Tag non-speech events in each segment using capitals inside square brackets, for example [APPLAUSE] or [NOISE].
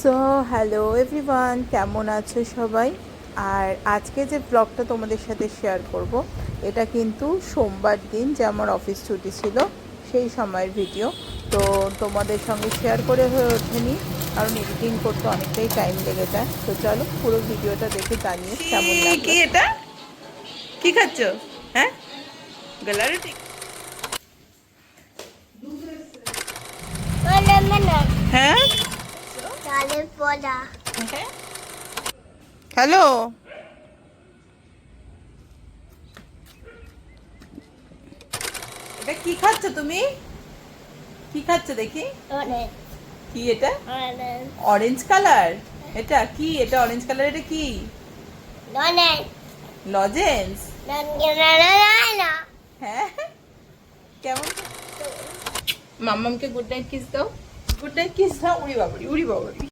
So hello everyone কেমন আছো সবাই? আর আজকে যে ব্লগটা তোমাদের সাথে শেয়ার করব এটা কিন্তু সোমবার দিন যে আমার অফিস ছুটি ছিল সেই সময়ের ভিডিও তো তোমাদের সঙ্গে শেয়ার করে হয়ে ওঠেনি কারণ এডিটিং করতে অনেকটাই টাইম লেগে যায়। তো চলো পুরো ভিডিওটা দেখে জানিয়ে কেমন কি এটা? কি খাচ্ছ? হ্যাঁ? গলারুটি হ্যাঁ. হ্যালো এটা কি খাচ্ছ তুমি? কি খাচ্ছ দেখি? Orange. কি এটা? Orange. অরেঞ্জ কালার এটা কি? এটা অরেঞ্জ কালার এটা কি. লজেন্স হ্যাঁ। কেমন? মাম্মামকে গুড নাইট কিস দাও। গুড নাইট কিস দাও। উড়ি বাবারি উড়ি বাবারি।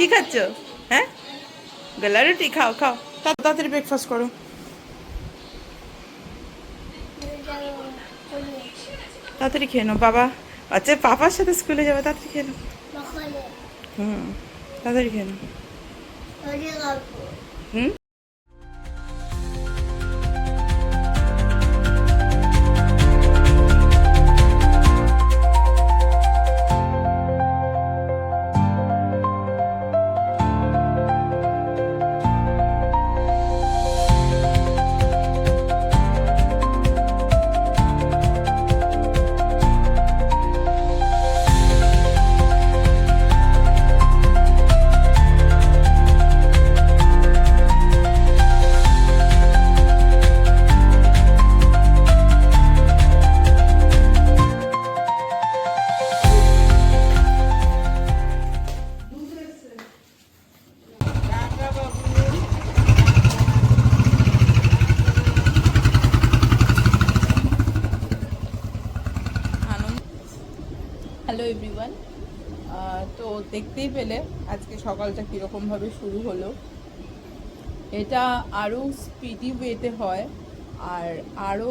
কি খাচ্ছ? হ্যাঁ? বেলা রুটি খাও খাও। তা- তাড়াতাড়ি ব্রেকফাস্ট করো। তাড়াতাড়ি খেয়ে নাও বাবা। আচ্ছা পাপার সাথে স্কুলে যাবে তাড়াতাড়ি খেয়ে নাও। হুম তাড়াতাড়ি খেয়ে নাও। হুম? পেলে আজকে সকালটা কীরকমভাবে শুরু হলো। এটা আরও স্পিডি ওয়েতে হয় আর আরও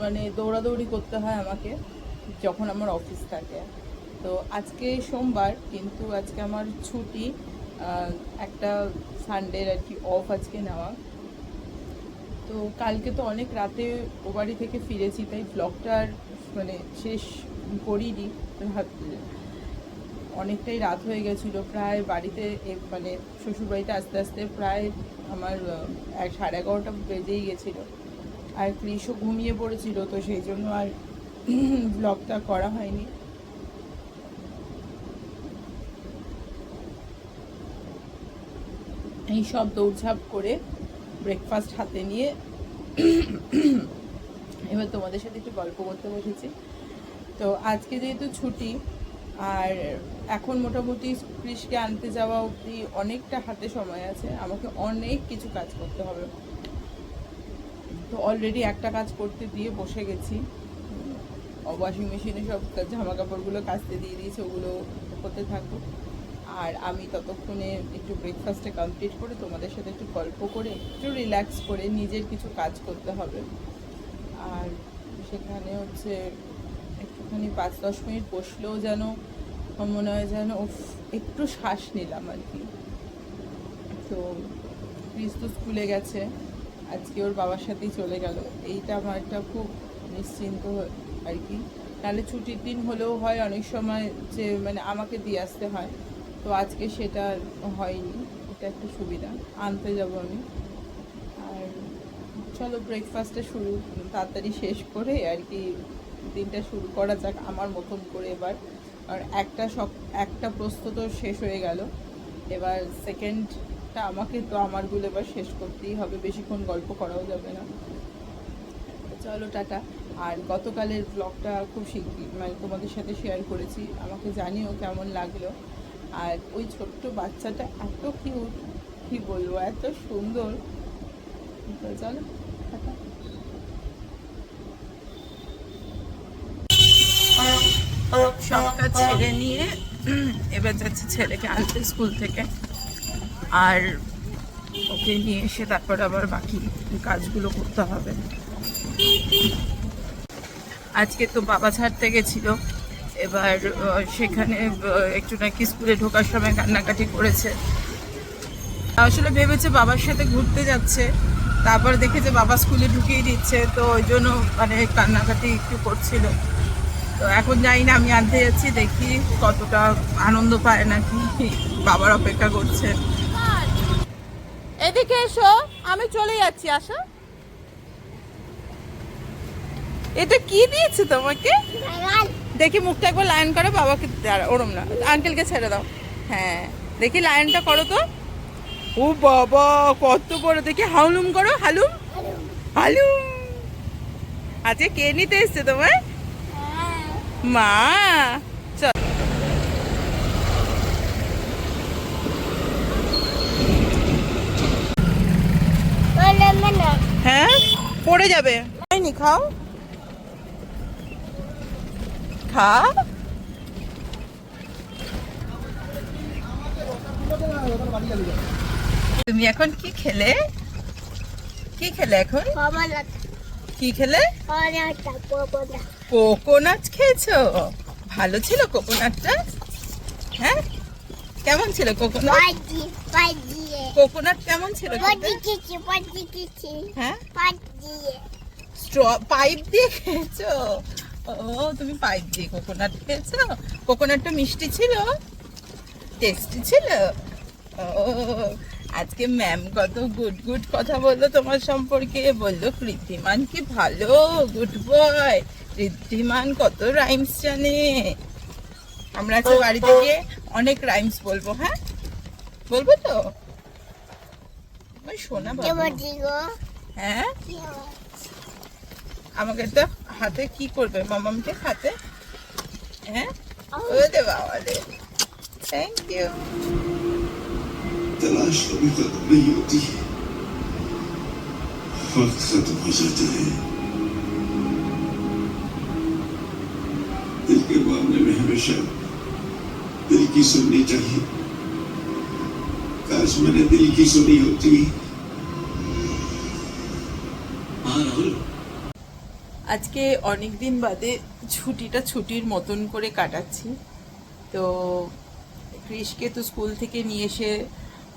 মানে দৌড়াদৌড়ি করতে হয় আমাকে যখন আমার অফিস থাকে। তো আজকে সোমবার, কিন্তু আজকে আমার ছুটি একটা সানডের আর কি অফ আজকে নেওয়া। তো কালকে তো অনেক রাতে ও বাড়ি থেকে ফিরেছি, তাই ব্লগটা আর মানে শেষ করিনি। অনেকটাই রাত হয়ে গেছিল। প্রায় বাড়িতে মানে শ্বশুরবাড়িতে আস্তে আস্তে প্রায় আমার সাড়ে এগারোটা বেজেই গেছিল। আর ক্রিশও ঘুমিয়ে পড়েছিল, তো সেই জন্য আর [CLEARS THROAT] ব্লগটা করা হয়নি। এই সব দৌড়ঝাঁপ করে ব্রেকফাস্ট হাতে নিয়ে [CLEARS THROAT] এবার তোমাদের সাথে একটু গল্প করতে বসেছি। তো আজকে যেহেতু ছুটি আর এখন মোটামুটি কৃষকে আনতে যাওয়া অবধি অনেকটা হাতে সময় আছে। আমাকে অনেক কিছু কাজ করতে হবে। তো অলরেডি একটা কাজ করতে দিয়ে বসে গেছি। ওয়াশিং মেশিনে সব জামা কাপড়গুলো কাচতে দিয়ে দিয়েছে, ওগুলো করতে থাকব। আর আমি ততক্ষণে একটু ব্রেকফাস্টে কমপ্লিট করে তোমাদের সাথে একটু গল্প করে, একটু রিল্যাক্স করে নিজের কিছু কাজ করতে হবে। আর সেখানে হচ্ছে একটুখানি পাঁচ দশ মিনিট বসলেও যেন মনে হয় যেন একটু শ্বাস নিলাম আর কি। তো ক্রিস তো স্কুলে গেছে, আজকে ওর বাবার সাথেই চলে গেল। এইটা আমার একটা খুব নিশ্চিন্ত আর কি। নাহলে ছুটির দিন হলেও হয় অনেক সময় যে মানে আমাকে দিয়ে আসতে হয়। তো আজকে সেটা হয়নি, এটা একটা সুবিধা, আনতে যাব আমি। আর চলো ব্রেকফাস্টটা শুরু, তাড়াতাড়ি শেষ করে আর কি দিনটা শুরু করা যাক আমার মতন করে এবার। আর একটা সব একটা প্রশ্ন তো শেষ হয়ে গেল। এবার সেকেন্ডটা আমাকে তো আমারগুলো এবার শেষ করতেই হবে, বেশিক্ষণ গল্প করাও যাবে না। চলো, টাটা। আর গতকালের ব্লগটা খুব শিগগির মানে তোমাদের সাথে শেয়ার করেছি। আমাকে জানিও কেমন লাগল। আর ওই ছোট্ট বাচ্চাটা এত কিউট কি বলব, এত সুন্দর। চলো, টাটা। সবটা ছেড়ে নিয়ে এবার যাচ্ছে ছেলেকে আনতে স্কুল থেকে। আর ওকে নিয়ে এসে তারপর আবার বাকি কাজগুলো করতে হবে। আজকে তো বাবা ছাড়তে গেছিল। এবার সেখানে একটু নাকি স্কুলে ঢোকার সময় কান্নাকাটি করেছে। আসলে ভেবেছে বাবার সাথে ঘুরতে যাচ্ছে। তারপর দেখেছে বাবা স্কুলে ঢুকিয়ে দিচ্ছে। তো ওই জন্য মানে কান্নাকাটি একটু করছিল। তো এখন জানি না আমি আনতে যাচ্ছি দেখি কতটা আনন্দ পায় নাকি বাবার অপেক্ষা করছে। এদিকে এসো আমি চলে যাচ্ছি আসো। এটা কি দিয়েছে তোমাকে? দেখি মুখটা একবার লাইন করো বাবাকে ওরম না আঙ্কেলকে ছেড়ে দাও। হ্যাঁ দেখি লাইনটা করো তো। ও বাবা কত বড় দেখি হাউলুম করো হালুম। হালুম। আজকে কে নিতে এসছে তোমার মা চল হ্যাঁ? পড়ে যাবে। হয়নি খাও। খা। তুমি এখন কি খেলে? কি খেলে এখন? কি খেলে? কমলা কোকোনাট খেয়েছো? ভালো ছিল কোকোনাটটা? হ্যাঁ? কেমন ছিল কোকোনাট? কোকোনাট কেমন ছিল হ্যাঁ? স্ট্র পাইপ দিয়ে খেয়েছো? ও তুমি পাইপ দিয়ে কোকোনাট খেয়েছো? কোকোনাটটা মিষ্টি ছিল? টেস্টি ছিল? ও আজকে ম্যাম কত গুড গুড কথা বলল তোমার সম্পর্কে। বলল কৃত্তিমান কি ভালো? গুড বয় কৃত্তিমান কত রাইমস জানে? আমরা আজকে বাড়িতে গিয়ে অনেক রাইমস বলব হ্যাঁ? বলব তো? শোনা হ্যাঁ? আমাকে তো হাতে কি করবে? মামামকে হাতে? হ্যাঁ? বাবা রে থ্যাংক ইউ तलाश कभी खत्म नहीं होती वक्त खत्म हो जाता है दिल के मामले में हमेशा दिल की सुननी चाहिए काश मैंने दिल की सुनी होती हाँ राहुल আজকে অনেক দিন বাদে ছুটিটা ছুটির মতন করে কাটাচ্ছি তো ক্রিশকে তো স্কুল থেকে নিয়ে এসে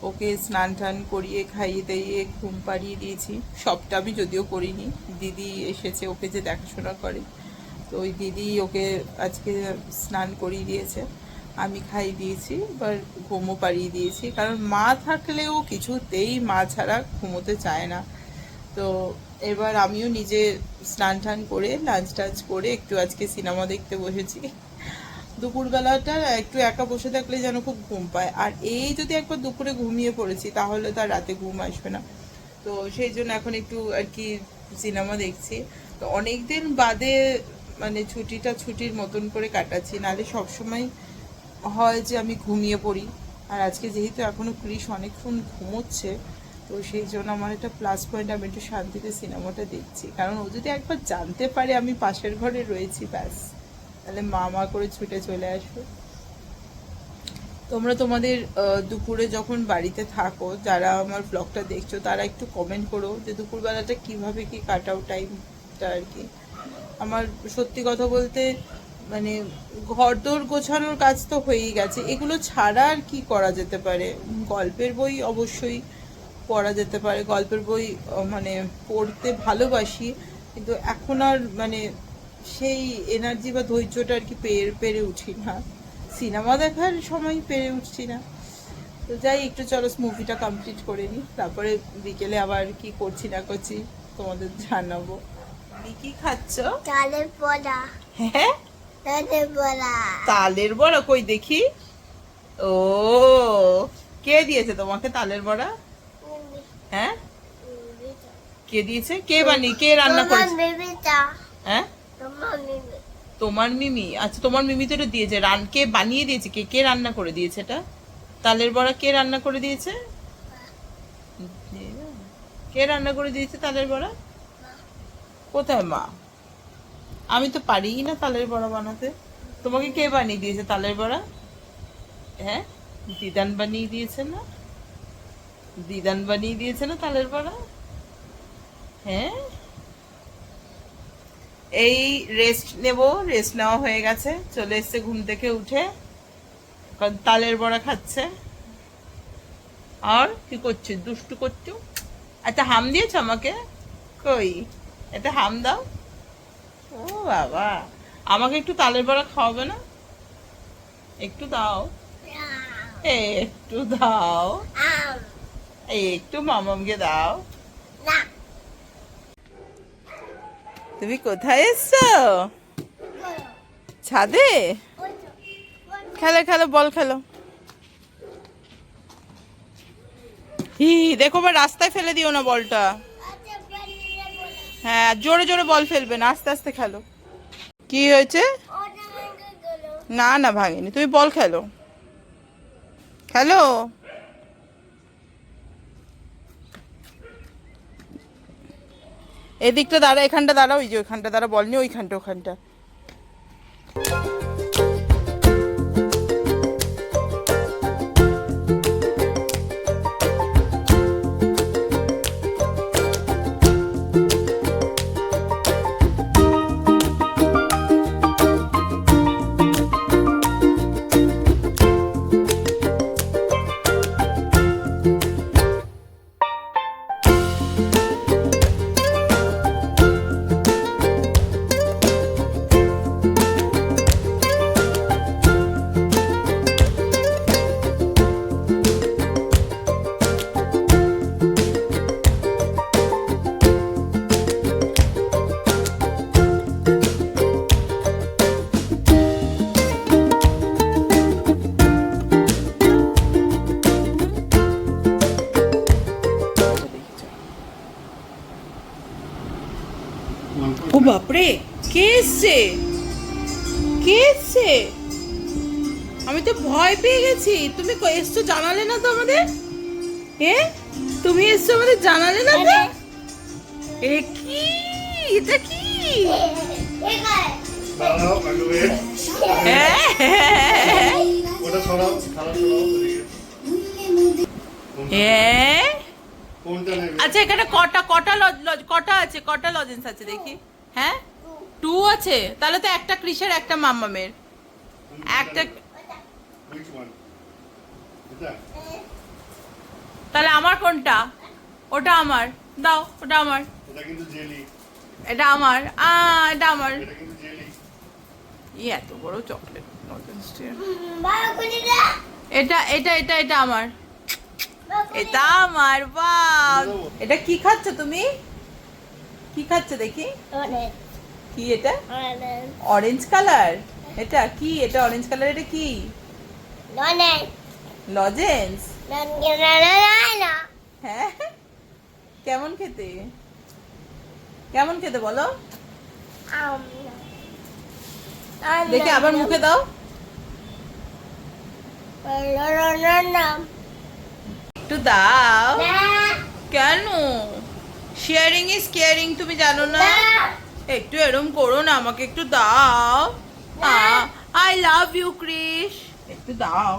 ওকে স্নান টান করিয়ে খাইয়ে দাইয়ে ঘুম পাড়িয়ে দিয়েছি। সবটা আমি যদিও করিনি। দিদি এসেছে, ওকে যে দেখাশোনা করে। তো ওই দিদি ওকে আজকে স্নান করিয়ে দিয়েছে। আমি খাইয়ে দিয়েছি, এবার ঘুমও পাড়িয়ে দিয়েছি। কারণ মা থাকলেও কিছুতেই মা ছাড়া ঘুমোতে চায় না। তো এবার আমিও নিজে স্নান টান করে লাঞ্চ টাঞ্চ করে একটু আজকে সিনেমা দেখতে বসেছি। দুপুরবেলাটা একটু একা বসে থাকলে যেন খুব ঘুম পায়। আর এই যদি একবার দুপুরে ঘুমিয়ে পড়েছি, তাহলে তার রাতে ঘুম আসবে না। তো সেই জন্য এখন একটু আর কি সিনেমা দেখছি। তো অনেক দিন বাদে মানে ছুটিটা ছুটির মতন করে কাটাচ্ছি। নাহলে সবসময় হয় যে আমি ঘুমিয়ে পড়ি। আর আজকে যেহেতু এখনও ক্রিস অনেকক্ষণ ঘুমোচ্ছে, তো সেই জন্য আমার একটা প্লাস পয়েন্ট, আমি একটু শান্তিতে সিনেমাটা দেখছি। কারণ ও যদি একবার জানতে পারে আমি পাশের ঘরে রয়েছি, ব্যাস। তাহলে মা মা করে ছুটে চলে আসবে। তোমরা তোমাদের দুপুরে যখন বাড়িতে থাকো, যারা আমার ব্লগটা দেখছ, তারা একটু কমেন্ট করো যে দুপুরবেলাটা কীভাবে কি কাটাও টাইমটা আর কি। আমার সত্যি কথা বলতে মানে ঘরদোর গোছানোর কাজ তো হয়েই গেছে। এগুলো ছাড়া আর কি করা যেতে পারে? গল্পের বই অবশ্যই পড়া যেতে পারে। গল্পের বই মানে পড়তে ভালোবাসি, কিন্তু এখন আর মানে সেই এনার্জি বা ধৈর্যটা আর কি পেরে পেরে উঠি না। সিনেমা দেখার সময় পেরে উঠছি না। তো যাই একটু চলো মুভিটা কমপ্লিট করে নিই। তারপরে বিকেলে আবার কি করছি না করছি তোমাদের জানাব। কি খাচ্ছ? তালের বড়া। হ্যাঁ? তালের বড়া। তালের বড়া? কই দেখি? ও কে দিয়েছে তোমাকে তালের বড়া? হ্যাঁ? কে দিয়েছে? কে বানিয়ে কে রান্না করেছে? হ্যাঁ? তোমার মিমি আচ্ছা তোমার মিমি তো এটা দিয়েছে, রান, কে বানিয়ে দিয়েছে, কে কে রান্না করে দিয়েছে এটা? তালের বড়া কে রান্না করে দিয়েছে? কে রান্না করে দিয়েছে তালের বড়া? কোথায় মা? আমি তো পারিই না তালের বড়া বানাতে। তোমাকে কে বানিয়ে দিয়েছে তালের বড়া? হ্যাঁ? দিদান বানিয়ে দিয়েছে না? দিদান বানিয়ে দিয়েছে না তালের বড়া? হ্যাঁ? এই রেস্ট নেব রেস্ট নেওয়া হয়ে গেছে। চলে এসছে ঘুম থেকে উঠে তালের বড়া খাচ্ছে। আর কি করছে? দুষ্টু করছ? আচ্ছা হাম দিয়েছ আমাকে? কই? এটা হাম দাও। ও বাবা। আমাকে একটু তালের বড়া খাওয়াবে না? একটু দাও। একটু দাও। এই একটু মামামকে দাও। তুমি কোথায় এসছো? ছাদে? খেলো খেলো, বল খেলো। হি, দেখো বা রাস্তায় ফেলে দিও না বলটা। হ্যাঁ জোরে জোরে বল ফেলবে না, আস্তে আস্তে খেলো। কি হয়েছে? না না, ভাঙেনি। তুমি বল খেলো। খেলো? এদিকটা দাঁড়া এখানটা দাঁড়া ওই যে ওইখানটা দাঁড়া বল নি ওইখানটা ওখানটা। গেছি তুমি এসছো জানালে না তো আমাদের? এ? তুমি এসছো আমাদের জানালে না তো? এ কি? এটা কি? আচ্ছা এখানে কটা কটা লজ কটা আছে? কটা লজেন্স আছে দেখি। হ্যাঁ? টু আছে? তাহলে তো একটা ক্রিসের একটা মাম্মামের। একটা তাহলে আমার কোনটা? ওটা আমার। দাও ওটা আমার। এটা কিন্তু জেলি। এটা আমার। আ এটা আমার। এটা কিন্তু জেলি। ই এত বড় চকলেট এটা এটা এটা এটা আমার। এটা আমার বাহ! এটা কি খাচ্ছ তুমি? কি খাচ্ছ দেখি? কি এটা? অরেঞ্জ কালার এটা কি? এটা অরেঞ্জ কালার এটা কি? অনেক লজেন্স হ্যাঁ? কেমন খেতে? কেমন খেতে বলো? দেখি আবার মুখে দাও। একটু দাও। কেন? শেয়ারিং ইজ কেয়ারিং তুমি জানো না? একটু এরম করো না আমাকে একটু দাও। আই লাভ ইউ ক্রিস একটু দাও।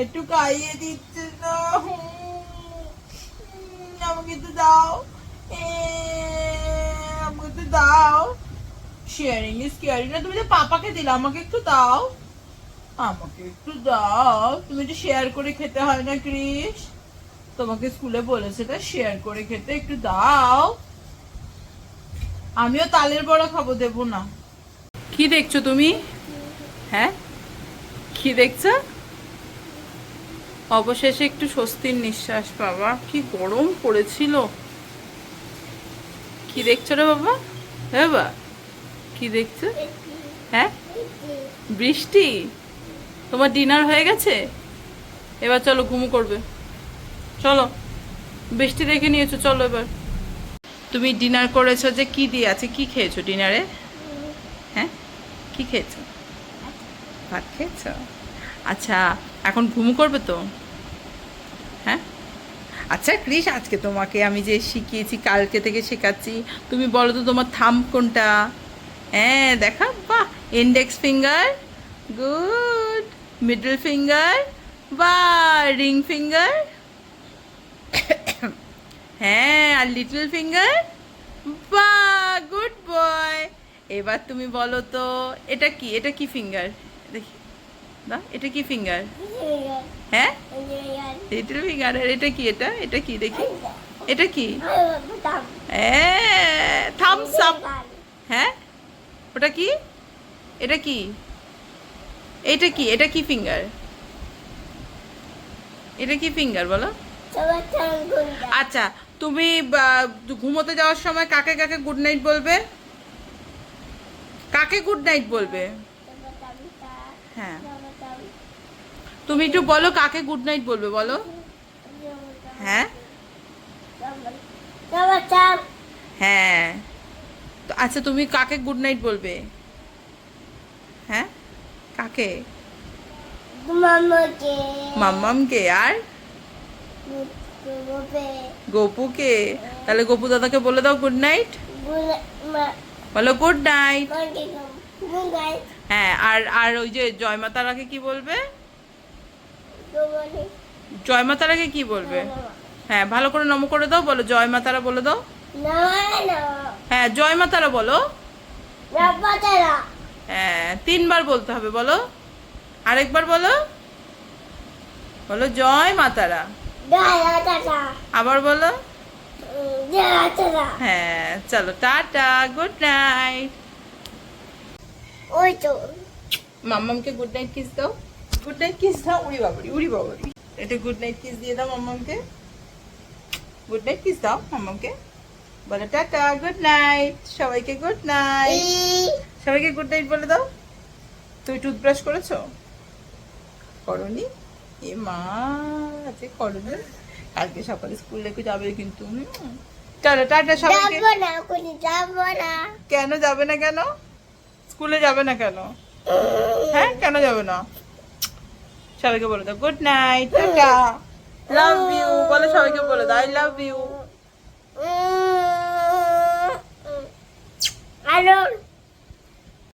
একটু খাইয়ে দিচ্ছে না। আমাকে একটু দাও। আমাকে একটু দাও। শেয়ারিং ইজ কেয়ারিং না, তুমি যে পাপাকে দিলে, আমাকে একটু দাও। আমাকে একটু দাও। তুমি যে শেয়ার করে খেতে হয় না, ক্রিস? তোমাকে স্কুলে বলেছে এটা শেয়ার করে খেতে একটু দাও। আমিও তালের বড়া খাব, দেবো না। কি দেখছ তুমি? হ্যাঁ? কি দেখছ? অবশেষে একটু স্বস্তির নিঃশ্বাস, বাবা, কি গরম পড়েছিল। কি দেখছ রে বাবা? হ্যাঁ বাবা কি দেখছ? হ্যাঁ? বৃষ্টি? তোমার ডিনার হয়ে গেছে? এবার চলো ঘুমু করবে। চলো, বৃষ্টি দেখে নিয়েছো, চলো এবার। তুমি ডিনার করেছ যে কি দিয়ে আছে? কি খেয়েছো ডিনারে হ্যাঁ? কি খেয়েছো? ভাত খেয়েছো? আচ্ছা এখন ঘুমু করবে তো? হ্যাঁ? আচ্ছা ক্রিস আজকে তোমাকে আমি যে শিখিয়েছি, কালকে থেকে শেখাচ্ছি। তুমি বলো তো তোমার থাম কোনটা? হ্যাঁ দেখা, বাহ! Index finger good middle finger বা রিং ফিঙ্গার হ্যাঁ আর লিটল ফিঙ্গার বা গুড বয় এবার তুমি বলো তো এটা কি? এটা কি ফিঙ্গার দেখি। না এটা কি ফিঙ্গার হ্যাঁ? লিটল ফিঙ্গার আর এটা কি এটা? এটা কি? দেখি। এটা কি? হ্যাঁ থামস আপ হ্যাঁ? ওটা কি? এটা কি? এটা কি? এটা কি ফিঙ্গার এটা কি ফিঙ্গার বলো? আচ্ছা তুমি ঘুমোতে যাওয়ার সময় কাকে কাকে গুড নাইট বলবে? কাকে গুড নাইট বলবে? হ্যাঁ। তুমি একটু বলো কাকে গুড নাইট বলবে বলো। হ্যাঁ। হ্যাঁ। আচ্ছা তুমি কাকে গুড নাইট বলবে? হ্যাঁ? কাকে? মাম্মামকে আর? গপুকে। তাহলে গোপু দাদাকে বলে দাও গুড নাইট বলো গুড নাইট হ্যাঁ আর আর ওই যে জয়মাতারাকে কি বলবে? জয়মাতারাকে কি বলবে? হ্যাঁ ভালো করে নম করে দাও বলো জয়মাতারা বলে দাও। হ্যাঁ জয়মাতারা বলো। হ্যাঁ তিনবার বলতে হবে বলো। আরেকবার বলো। বলো জয় মাতারা আবার বলো। হ্যাঁ চলো টাটা গুড নাইট ওই তো মাম্মামকে গুড নাইট কিস দাও। গুড নাইট কিস দাও উড়ি বাবারি উড়ি বাবারি। এটা গুড নাইট কিস দিয়ে দাও মাম্মামকে। গুড নাইট কিস দাও মাম্মামকে। বলো টাটা গুড নাইট সবাইকে গুড নাইট সবাইকে গুড নাইট বলে দাও। তুই টুথব্রাশ করেছ? করনি? এ মা আজকে করনি। কালকে সকালে স্কুল লেগে যাবে কিন্তু। চলো টাটা সবাইকে। যাব না কোনো যাব না। কেন স্কুলে যাবে না কেন? হ্যাঁ কেন যাবে না? সবাইকে বলে দাও good night tata. Love you বলে সবাইকে বলে দাও আই লাভ ইউ আরও